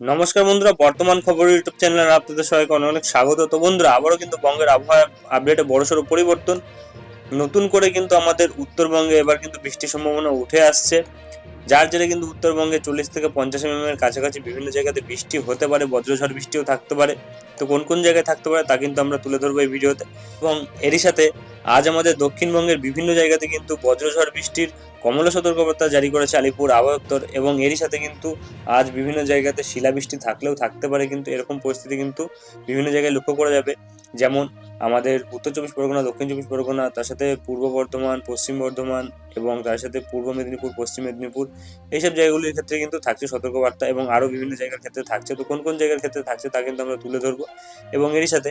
নমস্কার বন্ধুরা, বর্তমান খবর ইউটিউব চ্যানেলে আপনাদের সবাইকে অনেক অনেক স্বাগত। তো বন্ধুরা, আবারও কিন্তু বঙ্গের আবহাওয়া আপডেটে বড়সড় পরিবর্তন। নতুন করে কিন্তু আমাদের উত্তরবঙ্গে এবার কিন্তু বৃষ্টির সম্ভাবনা উঠে আসছে। যার জেরে কিন্তু উত্তরবঙ্গে চল্লিশ থেকে পঞ্চাশ এম এর কাছাকাছি বিভিন্ন জায়গাতে বৃষ্টি হতে পারে, বজ্রঝড় বৃষ্টিও থাকতে পারে। তো কোন কোন জায়গায় থাকতে পারে তা কিন্তু আমরা তুলে ধরবো এই ভিডিওতে। এবং এরই সাথে আজ আমাদের দক্ষিণবঙ্গের বিভিন্ন জায়গাতে কিন্তু বজ্রঝড় বৃষ্টির কমলা সতর্কবার্তা জারি করেছে আলিপুর আবহাওয়া এবং এরই সাথে কিন্তু আজ বিভিন্ন জায়গাতে শিলাবৃষ্টি থাকলেও থাকতে পারে, কিন্তু এরকম পরিস্থিতি কিন্তু বিভিন্ন জায়গায় লক্ষ্য করা যাবে। যেমন আমাদের উত্তর চব্বিশ পরগনা, দক্ষিণ চব্বিশ পরগনা, তার সাথে পূর্ব বর্ধমান, পশ্চিম বর্ধমান এবং তার সাথে পূর্ব মেদিনীপুর, পশ্চিম মেদিনীপুর, এইসব জায়গাগুলির ক্ষেত্রে কিন্তু থাকছে সতর্কবার্তা এবং আরও বিভিন্ন জায়গার ক্ষেত্রে থাকছে। তো কোন কোন জায়গার ক্ষেত্রে থাকছে তা কিন্তু আমরা তুলে ধরবো এবং এরই সাথে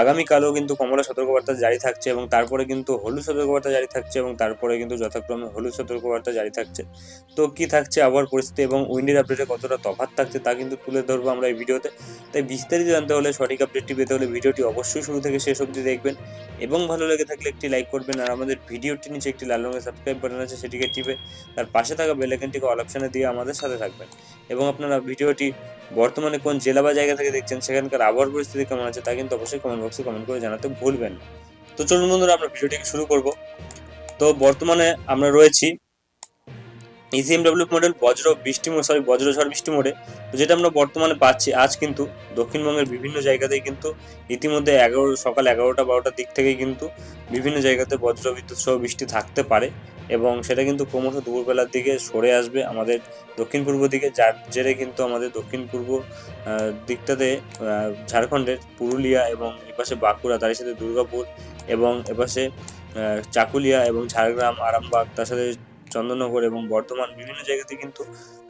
আগামীকালও কিন্তু কমলা সতর্কবার্তা জারি থাকছে এবং তারপরে কিন্তু হলুদ সতর্কবার্তা জারি থাকছে এবং তারপরে কিন্তু যথাক্রমে হলুদ সতর্কবার্তা জারি থাকছে। তো কি থাকছে আবহাওয়ার পরিস্থিতি এবং উইন্ডের আপডেটে কতটা তফাৎ থাকছে তা কিন্তু তুলে ধরবো আমরা এই ভিডিওতে। তাই বিস্তারিত জানতে হলে সঠিক আপডেটটি পেতে হলে ভিডিওটি অবশ্যই শুরু থেকে শেষ অবধি দেখবেন এবং ভালো লেগে থাকলে একটি লাইক করবেন আর আমাদের ভিডিওটি নিচে একটি লাল রঙের সাবস্ক্রাইব বাটন আছে সেটিকে টিপে তার পাশে থাকা বেল আইকনটিকে অল অপশনে দিয়ে আমাদের সাথে থাকবেন। এবং আপনারা ভিডিওটি বর্তমানে কোন জেলা বা জায়গা থেকে দেখছেন সেখানকার আবহাওয়ার পরিস্থিতি কেমন আছে তা কিন্তু অবশ্যই কমেন্ট বক্সে কমেন্ট করে জানাতে ভুলবেন তো চলুন বন্ধুরা, আমরা ভিডিওটিকে শুরু করব। তো বর্তমানে আমরা রয়েছি ইসিএমডব্লিউ মডেল বজ্র বৃষ্টি সরি বজ্রঝড় বৃষ্টি মোডে যেটা আমরা বর্তমানে পাচ্ছি, আজ কিন্তু দক্ষিণবঙ্গের বিভিন্ন জায়গাতেই কিন্তু ইতিমধ্যে এগারো, সকাল এগারোটা বারোটার দিক থেকেই কিন্তু বিভিন্ন জায়গাতে বজ্র বিদ্যুৎ সহ বৃষ্টি থাকতে পারে এবং সেটা কিন্তু ক্রমশ দুপুরবেলার দিকে সরে আসবে আমাদের দক্ষিণ পূর্ব দিকে, যার জেরে কিন্তু আমাদের দক্ষিণ পূর্ব দিকটাতে ঝাড়খণ্ডের পুরুলিয়া এবং এপাশে বাঁকুড়া তার সাথে দুর্গাপুর এবং এপাশে চাকুলিয়া এবং ঝাড়গ্রাম, আরামবাগ, তার সাথে চন্দননগর এবং বর্ধমান বিভিন্ন জায়গাতে কিন্তু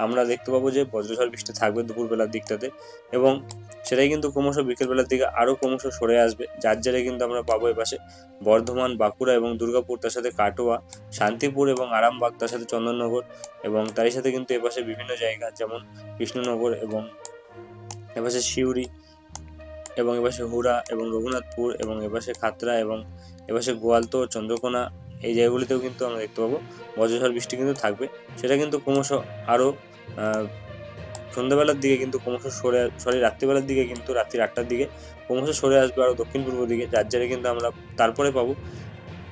আমরা দেখতে পাবো যে বজ্রঝড় বৃষ্টি থাকবে দুপুরবেলার দিকটাতে এবং সেটাই কিন্তু ক্রমশ বিকেলবেলার দিকে আরও ক্রমশ সরে আসবে। যার জেরে কিন্তু আমরা পাবো এপাশে বর্ধমান, বাঁকুড়া এবং দুর্গাপুর, তার সাথে কাটোয়া, শান্তিপুর এবং আরামবাগ, তার সাথে চন্দননগর এবং তারই সাথে কিন্তু এপাশে বিভিন্ন জায়গা যেমন কৃষ্ণনগর এবং এপাশে সিউড়ি এবং এপাশে হুড়া এবং রঘুনাথপুর এবং এপাশে খাতরা এবং এপাশে গোয়ালতোড় চন্দ্রকোনা এই জায়গাগুলিতেও কিন্তু আমরা দেখতে পাবো। বজ্রঝড়, বৃষ্টি কিন্তু থাকবে। সেটা কিন্তু ক্রমশ আরও সন্ধ্যাবেলার দিকে কিন্তু ক্রমশ সরে সরি, রাত্রিবেলার দিকে কিন্তু রাত্রি আটটার দিকে ক্রমশ সরে আসবে আরও দক্ষিণ পূর্ব দিকে। যার জেরে কিন্তু আমরা তারপরে পাবো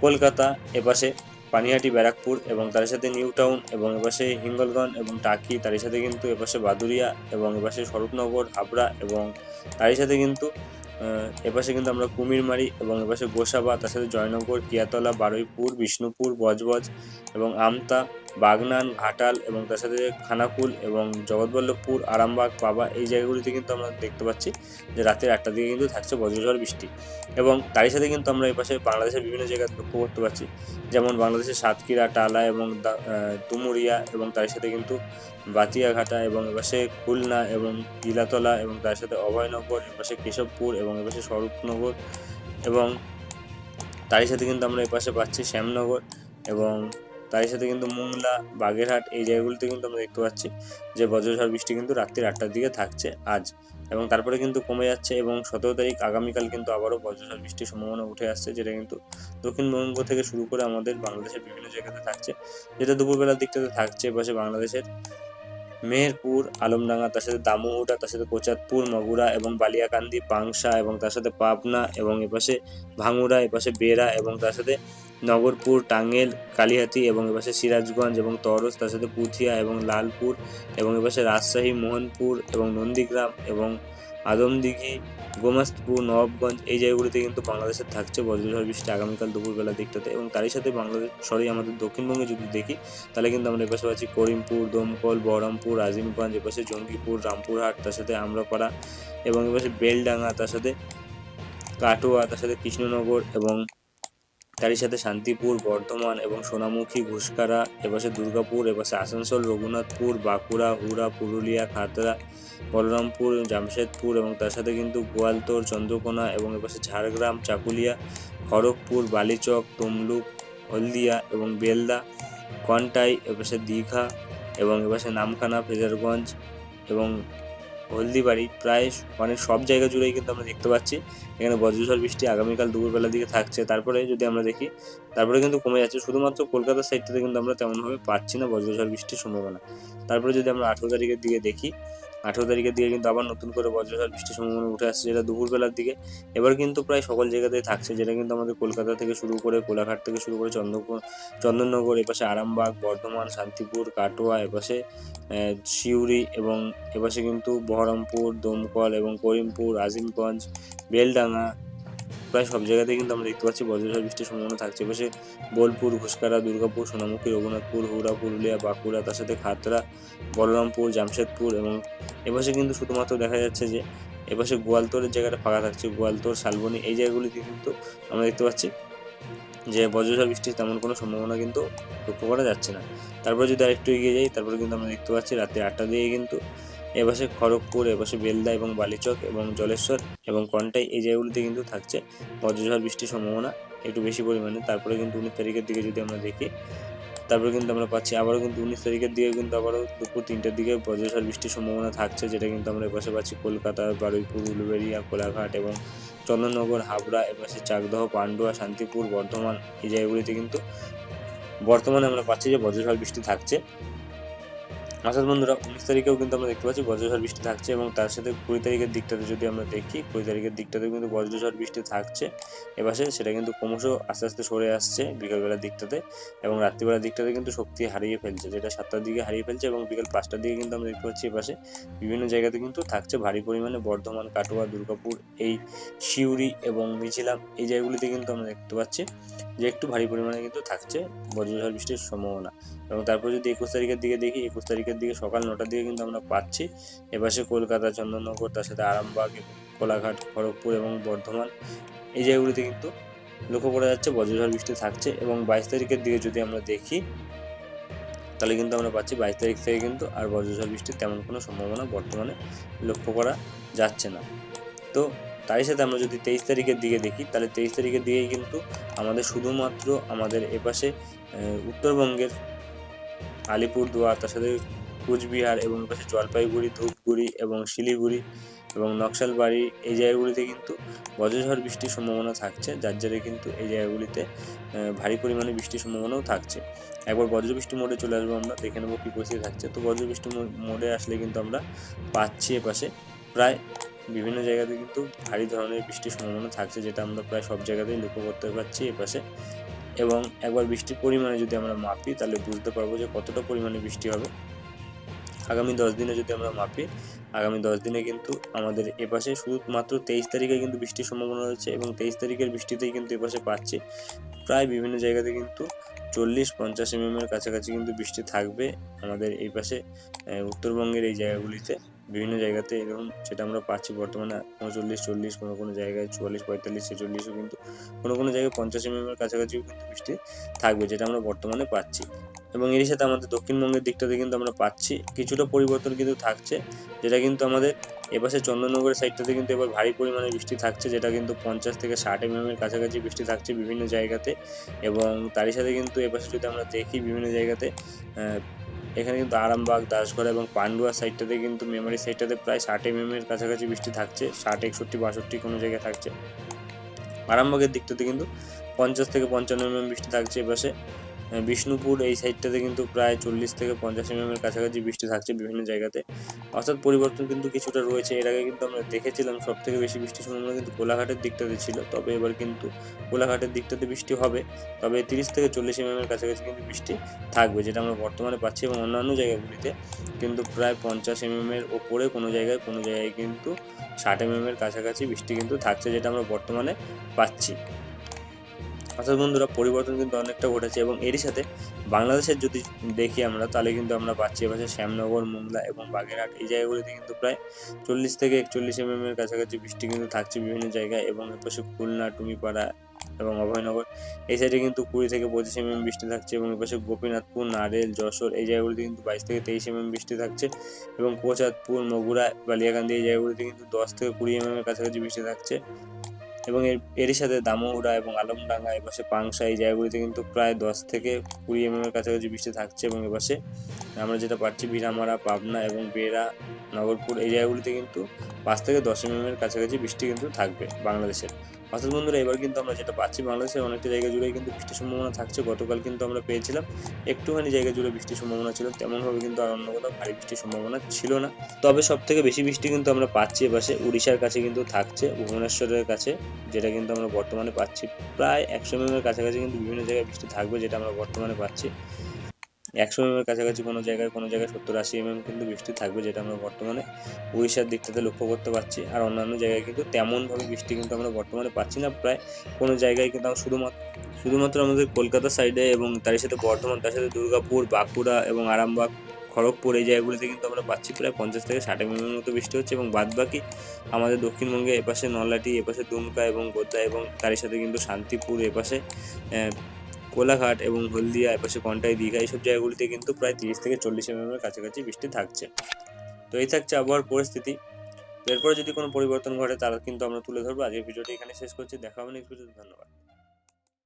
কলকাতা, এপাশে পানিহাটি, ব্যারাকপুর এবং তার সাথে নিউ টাউন এবং এপাশে হিঙ্গলগঞ্জ এবং টাকি তার সাথে কিন্তু এপাশে বাদুরিয়া এবং এপাশে স্বরূপনগর, হাবড়া এবং তারই সাথে কিন্তু এপাশে কিন্তু আমরা কুমিরমারি এবং এপাশে গোসাবা, তার সাথে জয়নগর কিয়াতলা বারুইপুর, বিষ্ণুপুর, বজবজ এবং আমতা বাগনান ঘাটাল এবং তার সাথে খানাকুল এবং জগৎবল্লভপুর আরামবাগ পাবা এই জায়গাগুলিতে কিন্তু আমরা দেখতে পাচ্ছি যে রাতের আটটার দিকে কিন্তু থাকছে বজ্রঝড় বৃষ্টি। এবং তারই সাথে কিন্তু আমরা এপাশে বাংলাদেশের বিভিন্ন জায়গায় লক্ষ্য করতে পারছি। যেমন বাংলাদেশের সাতক্ষীরা টালা এবং আহ, এবং তার সাথে কিন্তু বাতিয়াঘাটা এবং এপাশে খুলনা এবং ইলাতলা এবং তার সাথে অভয়নগর এপাশে কেশবপুর এবং এপাশে স্বরূপনগর এবং তারই সাথে কিন্তু আমরা এপাশে পাচ্ছি শ্যামনগর এবং তারই সাথে কিন্তু মোংলা, বাগেরহাট এই জায়গাগুলিতে কিন্তু আমরা দেখতে পাচ্ছি যে বজ্রঝড় বৃষ্টি কিন্তু রাত্রির আটটার দিকে থাকছে আজ। এবং তারপরে কিন্তু কমে যাচ্ছে এবং সতেরো তারিখ আগামীকাল কিন্তু আবারও বজ্রঝড় বৃষ্টির সম্ভাবনা উঠে আসছে, যেটা কিন্তু দক্ষিণবঙ্গ থেকে শুরু করে আমাদের বাংলাদেশের বিভিন্ন জায়গাতে থাকছে। যেটা দুপুরবেলার দিকটাতে থাকছে, এপাশে বাংলাদেশের। মেহেরপুর আলমডাঙ্গা, তার সাথে দামুহুটা, তার সাথে কোচাতপুর মগুরা এবং বালিয়াকান্দি, পাংশা এবং তার সাথে পাবনা এবং এপাশে ভাঙুরা এপাশে বেড়া এবং তার সাথে নগরপুর, টাঙ্গেল, কালিহাতি এবং এপাশে সিরাজগঞ্জ এবং তরস, তার সাথে পুথিয়া এবং লালপুর এবং এপাশে রাজশাহী, মোহনপুর এবং নন্দীগ্রাম এবং আদমদিঘি, গোমাস্তপুর, নবাবগঞ্জ এই জায়গাগুলিতে কিন্তু বাংলাদেশের থাকছে বজ্রঝড় বৃষ্টি আগামীকাল দুপুরবেলা দিকটাতে এবং তারই সাথে বাংলাদেশ, সরি আমাদের দক্ষিণবঙ্গে যদি দেখি, তাহলে কিন্তু আমরা এপাশে পাচ্ছি করিমপুর, দমকল, বহরমপুর, আজিমগঞ্জ, এপাশে জঙ্গিপুর, রামপুরহাট, তার সাথে আমরাপাড়া এবং এপাশে বেলডাঙ্গা, তার সাথে কাটোয়া, তার সাথে কৃষ্ণনগর এবং তারই সাথে শান্তিপুর, বর্ধমান এবং সোনামুখী, ঘুষকারা, এপাশে দুর্গাপুর, এপাশে আসানসোল, রঘুনাথপুর, বাঁকুড়া, হুড়া, পুরুলিয়া, খাতড়া, বলরামপুর, জামশেদপুর এবং তার সাথে কিন্তু গোয়ালতোড় চন্দ্রকোনা এবং এপাশে ঝাড়গ্রাম, চাকুলিয়া, খড়গপুর, বালিচক, তমলুক, হলদিয়া এবং বেলদা কন্টাই এপাশে দীঘা এবং এপাশে নামখানা, ফেজারগঞ্জ এবং হলদিবাড়ি, প্রায় মানে সব জায়গা জুড়েই কিন্তু আমরা দেখতে পাচ্ছি। এখানে বজ্রঝড় বৃষ্টি আগামীকাল দুপুরবেলার দিকে থাকছে। তারপরে যদি আমরা দেখি, তারপরে কিন্তু কমে যাচ্ছে। শুধুমাত্র কলকাতার সাইডটাতে কিন্তু আমরা তেমনভাবে পাচ্ছি না বজ্রঝড় বৃষ্টির সম্ভাবনা। তারপরে যদি আমরা আঠেরো তারিখের দিকে দেখি আঠেরো তারিখের দিকে কিন্তু আবার নতুন করে বজ্রঝড় বৃষ্টির সম্ভাবনা উঠে আসছে, যেটা দুপুরবেলার দিকে। এবার কিন্তু প্রায় সকল জায়গাতেই থাকছে, যেটা কিন্তু আমাদের কলকাতা থেকে শুরু করে কোলাঘাট থেকে শুরু করে চন্দ্রপুর চন্দননগর, এপাশে আরামবাগ, বর্ধমান, শান্তিপুর, কাটোয়া, এপাশে সিউড়ি এবং এপাশে কিন্তু বহরমপুর, দমকল এবং করিমপুর, আজিমগঞ্জ, বেলডাঙ্গা প্রায় সব জায়গাতেই কিন্তু আমরা দেখতে পাচ্ছি বজ্রঝড় বৃষ্টির সম্ভাবনা থাকছে। এপাশে বোলপুর ঘুসকারা দুর্গাপুর, সোনামুখী, রঘুনাথপুর, হুড়া, পুরুলিয়া, বাঁকুড়া, তার সাথে খাতড়া, বলরামপুর, জামশেদপুর এবং এপাশে কিন্তু শুধুমাত্র দেখা যাচ্ছে যে এপাশে গোয়ালতোরের জায়গাটা ফাঁকা থাকছে গোয়ালতোর শালবনি, এই জায়গাগুলিতে কিন্তু আমরা দেখতে পাচ্ছি যে বজ্রঝড় বৃষ্টির তেমন কোনো সম্ভাবনা কিন্তু লক্ষ্য করা যাচ্ছে না। তারপরে যদি আরেকটু এগিয়ে যাই, তারপরে কিন্তু আমরা দেখতে পাচ্ছি রাত্রি আটটা দিয়ে কিন্তু এপাশে খড়গপুর এপাশে বেলদা এবং বালিচক এবং জলেশ্বর এবং কন্টাই, এই জায়গাগুলিতে কিন্তু থাকছে। বজ্রঝড়, বৃষ্টির সম্ভাবনা একটু বেশি পরিমাণে। তারপরে কিন্তু উনিশ তারিখের দিকে যদি আমরা দেখি, তারপরে কিন্তু আমরা পাচ্ছি আবারও কিন্তু উনিশ তারিখের দিকে কিন্তু আবারও দুপুর তিনটার দিকে বজ্রঝড়, বৃষ্টির সম্ভাবনা থাকছে, যেটা কিন্তু আমরা এপাশে পাচ্ছি কলকাতা, বারুইপুর উলুবেড়িয়া কোলাঘাট এবং চন্দননগর, হাবড়া এপাশে চাকদহ, পান্ডুয়া, শান্তিপুর, বর্ধমান, এই জায়গাগুলিতে কিন্তু বর্তমানে আমরা পাচ্ছি যে বজ্রঝড়, বৃষ্টি থাকছে। অর্থাৎ বন্ধুরা, উনিশ তারিখেও কিন্তু আমরা দেখতে পাচ্ছি বজ্রঝড় বৃষ্টি থাকছে এবং তার সাথে কুড়ি তারিখের দিকটাতে যদি আমরা দেখি, কুড়ি তারিখের দিকটাতেও কিন্তু বজ্রঝড় বৃষ্টি থাকছে। এপাশে সেটা কিন্তু ক্রমশ আস্তে আস্তে সরে আসছে বিকালবেলার দিকটাতে এবং রাত্রিবেলার দিকটাতে কিন্তু শক্তি হারিয়ে ফেলছে, যেটা সাতটার দিকে হারিয়ে ফেলছে এবং বিকাল পাঁচটার দিকে কিন্তু আমরা দেখতে পাচ্ছি এপাশে বিভিন্ন জায়গাতে কিন্তু থাকছে ভারী পরিমাণে বর্ধমান, কাটোয়া, দুর্গাপুর, এই সিউড়ি এবং মিছিলাম এই জায়গাগুলিতে কিন্তু আমরা দেখতে পাচ্ছি যে একটু ভারী পরিমাণে কিন্তু থাকছে বজ্রঝড় বৃষ্টির সম্ভাবনা এবং তারপর যদি একুশ তারিখের দিকে দেখি, একুশ তারিখের দিকে সকাল নটার দিকে কিন্তু আমরা পাচ্ছি। এপাশে কলকাতা, চন্দননগর, তার সাথে আরামবাগ, কোলাঘাট, খড়গপুর এবং বর্ধমান এই জায়গাগুলিতে কিন্তু লক্ষ্য করা যাচ্ছে বজ্রঝড় বৃষ্টি থাকছে এবং বাইশ তারিখের দিকে যদি আমরা দেখি, তাহলে কিন্তু আমরা পাচ্ছি বাইশ তারিখ থেকে কিন্তু আর বজ্রঝড় বৃষ্টির তেমন কোনো সম্ভাবনা বর্তমানে লক্ষ্য করা যাচ্ছে না। তো তারই সাথে আমরা যদি তেইশ তারিখের দিকে দেখি, তাহলে তেইশ তারিখের দিকেই কিন্তু আমাদের শুধুমাত্র আমাদের এপাশে উত্তরবঙ্গের আলিপুরদুয়ার, তার সাথে কুচবিহার এবং পাশে জলপাইগুড়ি, ধূপগুড়ি এবং শিলিগুড়ি এবং নকশালবাড়ি, এই জায়গাগুলিতে কিন্তু বজ্রঝড় বৃষ্টির সম্ভাবনা থাকছে। যার জেরে কিন্তু এই জায়গাগুলিতে ভারী পরিমাণে বৃষ্টির সম্ভাবনাও থাকছে। একবার বজ্রবৃষ্টি মোডে চলে আসব আমরা, দেখে নেব কী পরিস্থিতি থাকছে। তো বজ্রবৃষ্টি মোডে আসলে কিন্তু আমরা পাচ্ছি এপাশে। প্রায় বিভিন্ন জায়গাতে কিন্তু ভারী ধরনের বৃষ্টির সম্ভাবনা থাকছে, যেটা আমরা প্রায় সব জায়গাতেই লক্ষ্য করতে পারছি এপাশে। এবং একবার বৃষ্টির পরিমাণে যদি আমরা মাপি, তাহলে বুঝতে পারব যে কতটা পরিমাণে বৃষ্টি হবে। আগামী দশ দিনে যদি আমরা মাপি, আগামী দশ দিনে কিন্তু আমাদের এপাশে শুধুমাত্র তেইশ তারিখে কিন্তু বৃষ্টির সম্ভাবনা রয়েছে এবং তেইশ তারিখের বৃষ্টিতেই কিন্তু এপাশে পাচ্ছি। প্রায় বিভিন্ন জায়গাতে কিন্তু চল্লিশ পঞ্চাশ এম এর কাছাকাছি কিন্তু বৃষ্টি থাকবে আমাদের এই পাশে উত্তরবঙ্গের এই জায়গাগুলিতে। বিভিন্ন জায়গাতে এরকম যেটা আমরা পাচ্ছি বর্তমানে উনচল্লিশ, চল্লিশ, কোনো কোনো জায়গায় চুয়াল্লিশ, পঁয়তাল্লিশ, ছেচল্লিশও কিন্তু কোনো কোনো জায়গায় পঞ্চাশ এম এর কাছাকাছিও কিন্তু বৃষ্টি থাকবে, যেটা আমরা বর্তমানে পাচ্ছি। এবং এরই সাথে আমাদের দক্ষিণবঙ্গের দিকটাতে কিন্তু আমরা পাচ্ছি। কিছুটা পরিবর্তন কিন্তু থাকছে, যেটা কিন্তু আমাদের এপাশে চন্দননগরের সাইডটাতে কিন্তু এবার ভারী পরিমাণে বৃষ্টি থাকছে, যেটা কিন্তু পঞ্চাশ থেকে ষাট এম এর কাছাকাছি বৃষ্টি থাকছে বিভিন্ন জায়গাতে। এবং তারই সাথে কিন্তু এপাশে যদি আমরা দেখি বিভিন্ন জায়গাতে এখানে কিন্তু আরামবাগ, দাসগড় এবং পান্ডুয়া সাইডটাতে কিন্তু মেমারি সাইডটাতে প্রায় ষাট এম এর কাছাকাছি বৃষ্টি থাকছে, ষাট, একষট্টি, বাষট্টি কোনো জায়গায় থাকছে। আরামবাগের দিকটাতে কিন্তু পঞ্চাশ থেকে পঞ্চান্ন এম বৃষ্টি থাকছে এপাশে। বিষ্ণুপুর এই সাইডটাতে কিন্তু প্রায় চল্লিশ থেকে পঞ্চাশ এম এর কাছাকাছি বৃষ্টি থাকছে বিভিন্ন জায়গাতে। অর্থাৎ পরিবর্তন কিন্তু কিছুটা রয়েছে। এর আগে কিন্তু আমরা দেখেছিলাম সব থেকে বেশি বৃষ্টির সম্ভাবনা কিন্তু কোলাঘাটের দিকটাতে ছিল। তবে এবার কিন্তু কোলাঘাটের দিকটাতে বৃষ্টি হবে। তবে তিরিশ থেকে চল্লিশ এম এর কাছাকাছি কিন্তু বৃষ্টি থাকবে, যেটা আমরা বর্তমানে পাচ্ছি এবং অন্যান্য জায়গাগুলিতে। কিন্তু প্রায় পঞ্চাশ এম এর ওপরে কোনো জায়গায় কোনো জায়গায় কিন্তু ষাট এম এর কাছাকাছি বৃষ্টি কিন্তু থাকছে, যেটা আমরা বর্তমানে পাচ্ছি। অর্থাৎ বন্ধুরা, পরিবর্তন কিন্তু অনেকটা ঘটেছে এবং এরই সাথে বাংলাদেশের যদি দেখি আমরা, তাহলে কিন্তু আমরা পাচ্ছি এবার শ্যামনগর, মোংলা এবং বাগেরহাট। এই জায়গাগুলিতে কিন্তু প্রায় চল্লিশ থেকে একচল্লিশ এম এর কাছাকাছি বৃষ্টি কিন্তু থাকছে বিভিন্ন জায়গায় এবং এপাশে খুলনা টুমিপাড়া এবং অভয়নগর। এই সাইডে কিন্তু কুড়ি থেকে পঁচিশ এম এম বৃষ্টি থাকছে এবং এপাশে গোপীনাথপুর, নারেল, যশোর এই জায়গাগুলিতে কিন্তু বাইশ থেকে তেইশ এম এম বৃষ্টি থাকছে এবং কোচাতপুর, মগুরা, বালিয়াকান্দি এই জায়গাগুলিতে কিন্তু দশ থেকে কুড়ি এম এর কাছাকাছি বৃষ্টি থাকছে। এবং এর, এরই সাথে দামোহরা এবং আলমডাঙ্গা এপাশে পাংশা এই জায়গাগুলিতে কিন্তু প্রায় দশ থেকে কুড়ি এম এর কাছাকাছি বৃষ্টি থাকছে এবং এপাশে আমরা যেটা পাচ্ছি ভিরামারা পাবনা এবং বেড়া, নগরপুর এই জায়গাগুলিতে কিন্তু পাঁচ থেকে দশ এম এর কাছাকাছি বৃষ্টি কিন্তু থাকবে বাংলাদেশের। অর্থাৎ বন্ধুরা, এবার কিন্তু আমরা যেটা পাচ্ছি বাংলাদেশের অনেকটা জায়গা জুড়ে কিন্তু বৃষ্টির সম্ভাবনা থাকছে। গতকাল কিন্তু আমরা পেয়েছিলাম একটুখানি জায়গা জুড়ে বৃষ্টির সম্ভাবনা ছিল। তেমনভাবে কিন্তু আর অন্য কোথাও ভারী বৃষ্টির সম্ভাবনা ছিল না। তবে সব থেকে বেশি বৃষ্টি কিন্তু আমরা পাচ্ছি এপাশে উড়িষ্যার কাছে কিন্তু থাকছে, ভুবনেশ্বরের কাছে, যেটা কিন্তু আমরা বর্তমানে পাচ্ছি। প্রায় একশো এম এর কাছাকাছি কিন্তু বিভিন্ন জায়গায় বৃষ্টি থাকবে, যেটা আমরা বর্তমানে পাচ্ছি। একশো এম এর কাছাকাছি কোনো জায়গায় কোনো জায়গায় সত্তর আশি এমএম কিন্তু বৃষ্টি থাকবে, যেটা আমরা বর্তমানে উড়িষ্যার দিকটাতে লক্ষ্য করতে পারছি। আর অন্যান্য জায়গায় কিন্তু তেমনভাবে বৃষ্টি কিন্তু আমরা বর্তমানে পাচ্ছি না। প্রায় কোনো জায়গায় কিন্তু আমরা শুধুমাত্র শুধুমাত্র আমাদের কলকাতা সাইডে এবং তার সাথে বর্ধমান, তার সাথে দুর্গাপুর, বাঁকুড়া এবং আরামবাগ, খড়গপুর এই জায়গাগুলিতে কিন্তু আমরা পাচ্ছি প্রায় পঞ্চাশ থেকে ষাট এমএমের মতো বৃষ্টি হচ্ছে। এবং বাদবাকি আমাদের দক্ষিণবঙ্গে এপাশে নলহাটি, এপাশে দুমকা এবং গোদ্দা এবং তার সাথে কিন্তু শান্তিপুর এপাশে কোলাঘাট এবং হলদিয়া এপাশে কন্টাই দীঘা, এইসব জায়গাগুলিতে কিন্তু প্রায় তিরিশ থেকে চল্লিশ এমএমের কাছাকাছি বৃষ্টি থাকছে। তো এই থাকছে আবহাওয়ার পরিস্থিতি। এরপরে যদি কোনো পরিবর্তন ঘটে তারা কিন্তু আমরা তুলে ধরবো। আজকের ভিডিওটি এখানে শেষ করছি। দেখা হবে নেক্সট ভিডিওতে ধন্যবাদ।